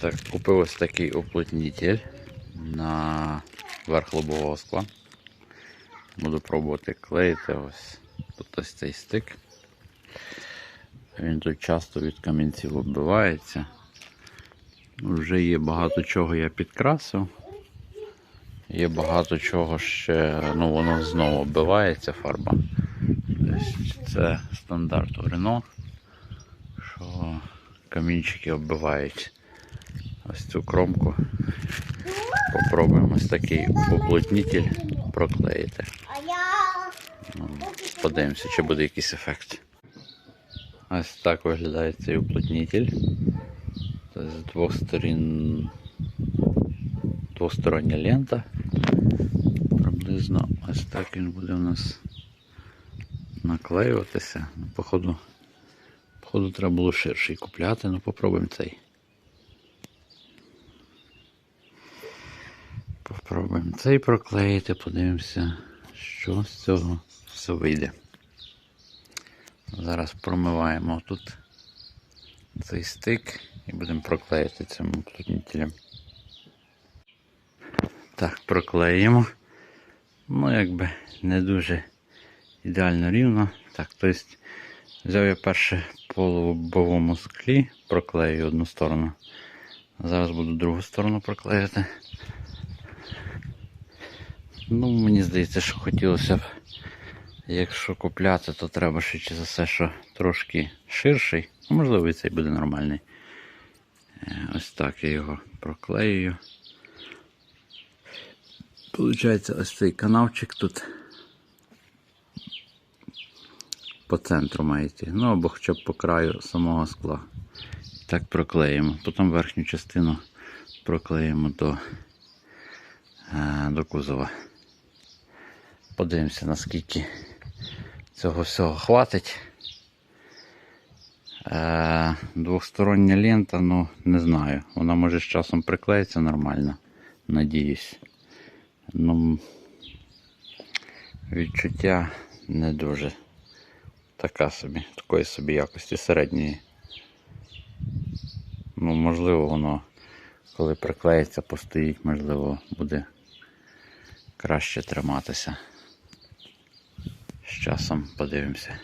Так, купив ось такий уплотнитель на верх лобового скла. Буду пробувати клеїти ось тут ось цей стик. Він тут часто від камінців оббивається. Вже є багато чого я підкрасив. Є багато чого ще, ну воно знову оббивається фарба. Це стандарт у Рено, що камінчики оббивають ось цю кромку. Попробуємо ось такий уплотнитель проклеїти. Подивимося, чи буде якийсь ефект. Ось так виглядає цей уплотнитель. Це з двох сторін двостороння лента. Приблизно ось так він буде у нас наклеюватися. Походу, походу треба було ширший купляти, ну попробуємо цей. Попробуємо цей проклеїти, подивимося, що з цього все вийде. Зараз промиваємо тут цей стик і будемо проклеїти цим уплотнителем. Так, проклеїмо. Ну, якби не дуже ідеально рівно. Так, тобто взяв я перше по лобовому склі, проклею одну сторону. Зараз буду другу сторону проклеїти. Ну, мені здається, що хотілося б, якщо купляти, то треба ще за все, що трошки ширший. Ну, Можливо, і цей буде нормальний. Е, Ось так я його проклеюю. Получається, ось цей канавчик тут по центру має йти. Ну або хоча б по краю самого скла. Так проклеїмо. Потім верхню частину проклеїмо до, е, до кузова. Подивимося, наскільки цього всього хватить. Е, двохстороння лента, ну не знаю. Вона може з часом приклеїться нормально. Надіюсь. Ну, відчуття не дуже така собі, такої собі якості середньої. Ну, можливо, воно, коли приклеїться, постоїть, можливо, буде краще триматися. Часом подивимося.